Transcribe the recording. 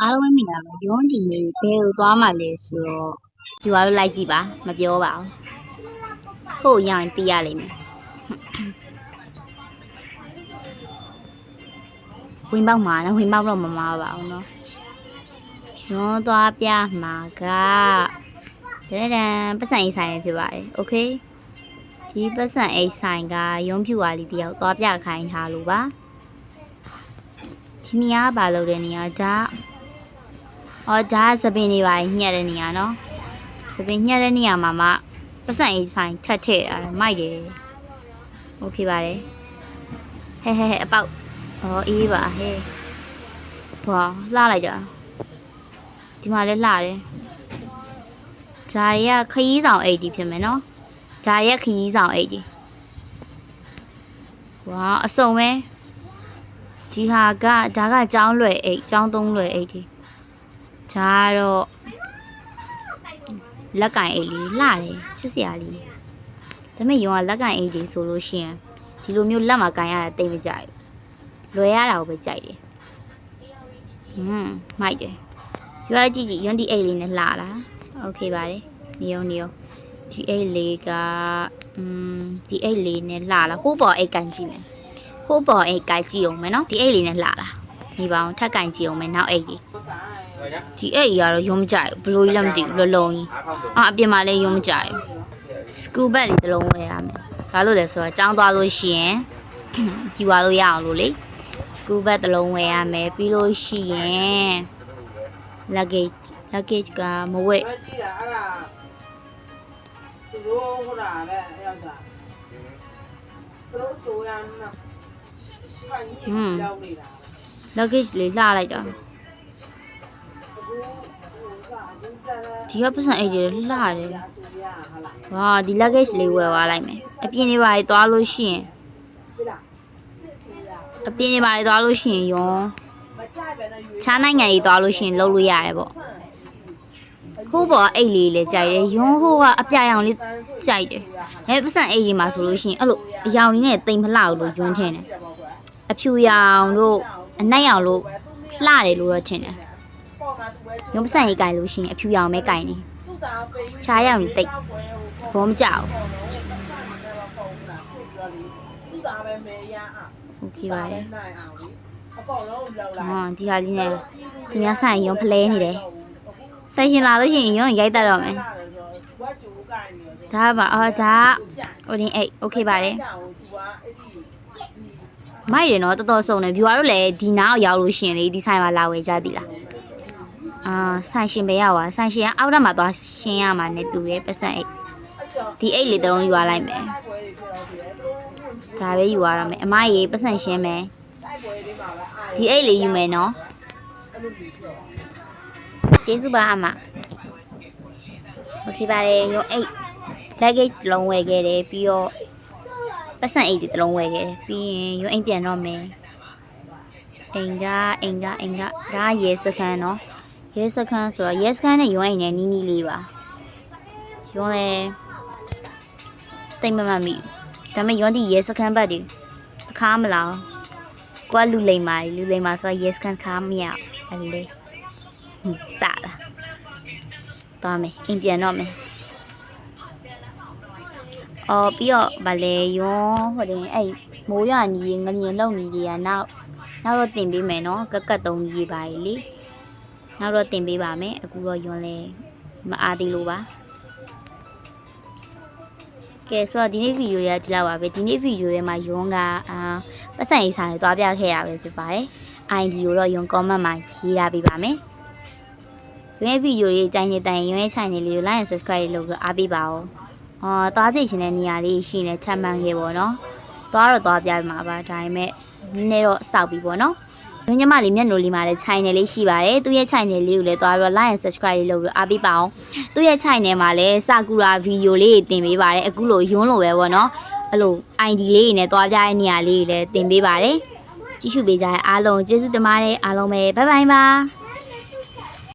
အားလုံးပဲမိတာပါရုံးဒီနေ့ဘယ်ကိုသွားမှလဲဆိုတော့ဒီဘာလို့လိုက်ကြည့်ပါမပြောပါဘူးဟုတ်ရရင်သိရလိမ့်မယ်ဝင်ပေါက်မှာနော်ဝင်ပေါက်တော့မမားပါဘူးနော်ရုံးသွားပြမှာကတရတန်ပတ်စံအိတ်ဆိုင်ပဲဖြစ်ပါတယ်โอเคဒီပတ်စံအိတ်ဆိုင်ကရုံးဖြူဝါလီတယောက်သွားပြခိုင်းထားလို့ပါ ဒီနေရာကဘာလုပ်တဲ့နေရာဒါ ။အော်ဒါကသပင်တွေပါညှက်တဲ့နေရာနော်။သပင်ညှက်တဲ့နေရာမှာမှပတ်စံအိတ်ဆိုင်ထပ်ထည့်ရတယ်မိုက်တယ်။โอเคပါတယ်။ဟဲဟဲဟဲအပေါက်။အော်အေးပါဟဲ။ဟွာလှလိုက်တာ။ဒီမှာလည်းလှတယ်။ဂျာရီကခရီးဆောင်အိတ်ဒီဖြစ်မယ်နော်။ဂျာရီကခရီးဆောင်အိတ်ဒီ။ဝါအစုံပဲ။ ဒီဟာကဒါကចောင်းလွယ်အိတ်ចောင်းသုံးလွယ်အိတ်ဒီ။ ဒါကတော့လက်ကင်အိတ်လေးလှတယ်ချစ်စရာလေးဒါပေမဲ့ရောကလက်ကင်အိတ်လေးဆိုလို့ရှိရင်ဒီလိုမျိုးလက်မှာကင်ရတာတိတ်မကြိုက်ဘူးလွယ်ရတာကိုပဲကြိုက်တယ်ဟွန်းမိုက်တယ်ရောရကြည့်ကြည့်ယွန်းဒီအိတ်လေးနဲ့လှလားโอเคပါတယ်နေုံနေုံဒီအိတ်လေးကอืมဒီအိတ်လေးနဲ့လှလားဟိုးပေါ်အိတ်ကန်ကြည့်မယ် ဟိုးပေါ်အိတ်ကန်ကြည့်အောင်မယ်နော်ဒီအိတ်လေးနဲ့လှလားဒီပါအောင်ထက်ကန်ကြည့်အောင်မယ်နောက်အိတ်လေးဒီအဲ့ကြီးကတော့ရုံးမကြိုက်ဘူးဘလို့ကြီးလည်းမသိဘူးလောလုံးကြီးအာအပြင်မှာလည်းရုံးမကြိုက်ဘူးစကူဘက်လေးတစ်လုံးဝယ်ရမယ်ဘာလို့လဲဆိုတော့ကျောင်းသွားလို့ရှိရင်ကြည်ွားလို့ရအောင်လို့လေစကူဘက်တစ်လုံးဝယ်ရမယ်ပြီးလို့ရှိရင် luggage luggage ကမဝက်ပဲကြည့်တာအဲ့ဒါသူတို့ဟိုတာတဲ့ယောက်ျားသူတို့ဆိုရမ်းနော် ခိုင်ကြီးလောက်နေတာ luggage လေးလှလိုက်တာအခုဟိုစားအခုတက်လဲဒီကပတ်စံအိတ်တွေလှတယ်ဆိုရဟုတ်လားဝါဒီ luggage လေးဝယ်သွားလိုက်မယ်အပြင်တွေပါလေသွားလို့ရှိရင်ဒီလားစစ်ဆိုရအပြင်တွေပါလေသွားလို့ရှိရင်ရောမကြိုက်ပဲနဲ့ရွေးခြားနိုင်ငံကြီးသွားလို့ရှိရင်လှုပ်လို့ရတယ်ပေါ့ဟိုးပေါ်အိတ်လေးလည်းကြိုက်တယ်ရုံးဟိုးကအပြရောင်လေးကြိုက်တယ်အဲပတ်စံအိတ်ကြီးမှာဆိုလို့ရှိရင်အဲ့လိုအရောင်လေးနဲ့တိမ်မလှဘူးလို့ယွန်းထင်တယ် အဖြူရောင်တို့အနက်ရောင်လို့လှတယ်လို့တော့ထင်တယ်ရုံးပစံရေးကြိုင်လို့ရှိရင်အဖြူရောင်ပဲကြိုင်နေချားရောင်တိတ်ဘောမကြောက်ဟုတ်ကဲ့ပါတယ်အော်ဒီဟာလေးနဲ့ဒီများဆိုင်ရုံဖလဲနေတယ်ဆိုင်ရှင်လာလို့ရှိရင်ရုံရိုက်တတ်တော့မယ်ဒါပါအော်ဒါ Odin 8 okay ပါတယ် မိုက်တယ်နော်တော်တော်စုံတယ် view ကတော့လည်းဒီနားကိုရောက်လို့ရှိရင်လေဒီဆိုင်မှာလာဝယ်ကြသည်လားအာဆိုင်ရှင်ပဲရောက်ပါဆိုင်ရှင်ကအောက်ထပ်မှာသွားရှင်းရမှာ ਨੇ တူတယ်ပတ်စံအိတ် အကျော် ဒီအိတ်လေးတစ်လုံးယူရလိုက်မယ် တိုက်ပွဲတွေဖြစ်တော့ဒီလေ ဒါပဲယူရတော့မယ်အမကြီးပတ်စံရှင်းမယ် တိုက်ပွဲတွေမှာပဲအာ ဒီအိတ်လေးယူမယ်နော် အဲ့လိုပြီးတော့ ကျေးဇူးပါအမโอเคပါတယ်ရောအိတ် luggage တစ်လုံးဝယ်ခဲ့တယ်ပြီးတော့ ပတ်စံအိတ်တစ်လုံးဝယ်ခဲ့တယ်ပြီးရင်ရောအိမ်ပြန်တော့မယ်အိမ်ကအိမ်ကအိမ်ကဒါကရဲစခန်းနော်ရဲစခန်းဆိုတော့ရဲစခန်းနဲ့ရုံးအိမ်နဲ့နီးနီးလေးပါရုံးလဲတိတ်မမမိဒါပေမဲ့ရုံးဒီရဲစခန်းဘက်ဒီအခါမလားကိုကလူလိမ်မာလူလိမ်မာဆိုတော့ရဲစခန်းခါမရအလေဟွန်းစတာတော်မယ်အိမ်ပြန်တော့မယ် အော်ပြီးတော့ဗာလေရုံးဟိုတင်အဲ့မိုးရညီငလျင်လုံညီတွေကနောက်နောက်တော့တင်ပေးမယ်နော်ကက်ကက်သုံးကြီးပါလေနောက်တော့တင်ပေးပါမယ်အခုတော့ယွန်းလဲမအားသေးလို့ပါကဲဆိုတော့ဒီနေ့ဗီဒီယိုတွေကကြည့်လောက်ပါပဲဒီနေ့ဗီဒီယိုထဲမှာယွန်းကအာပတ်စံရေးဆိုင်ကိုတွားပြခဲ့ရပဲဖြစ်ပါတယ် ID ကိုတော့ယွန်း comment မှာရေးထားပေးပါမယ်ယွန်းရဲ့ဗီဒီယိုလေးအကြိုင်းနေတိုင်ယွန်းရဲ့ channel လေးကို like and subscribe လုပ်ပြီးအားပေးပါဦး အော်တွားကြည့်ချင်တဲ့နေရာလေးရှိနေထပ်မှန်ခဲ့ပေါ့နော်တွားတော့တွားပြမှာပါဒါပေမဲ့နည်းနည်းတော့စောက်ပြီပေါ့နော်။ညီမလေးမျက်နှာလေးမှာလည်း channel လေးရှိပါတယ်။သူ့ရဲ့ channel လေးကိုလည်းသွားပြီးတော့ like and subscribe လေးလုပ်ပြီးအားပေးပါအောင်။သူ့ရဲ့ channel မှာလည်းစာကူရာဗီဒီယိုလေးတွေတင်ပေးပါတယ်။အခုလိုယွန်းလိုပဲပေါ့နော်။အဲ့လို ID လေးတွေနဲ့သွားပြတဲ့နေရာလေးတွေလည်းတင်ပေးပါတယ်။ကြည့်ရှုပေးကြတဲ့အားလုံးကျေးဇူးတင်ပါတယ်အားလုံးပဲဘိုင်ဘိုင်ပါ။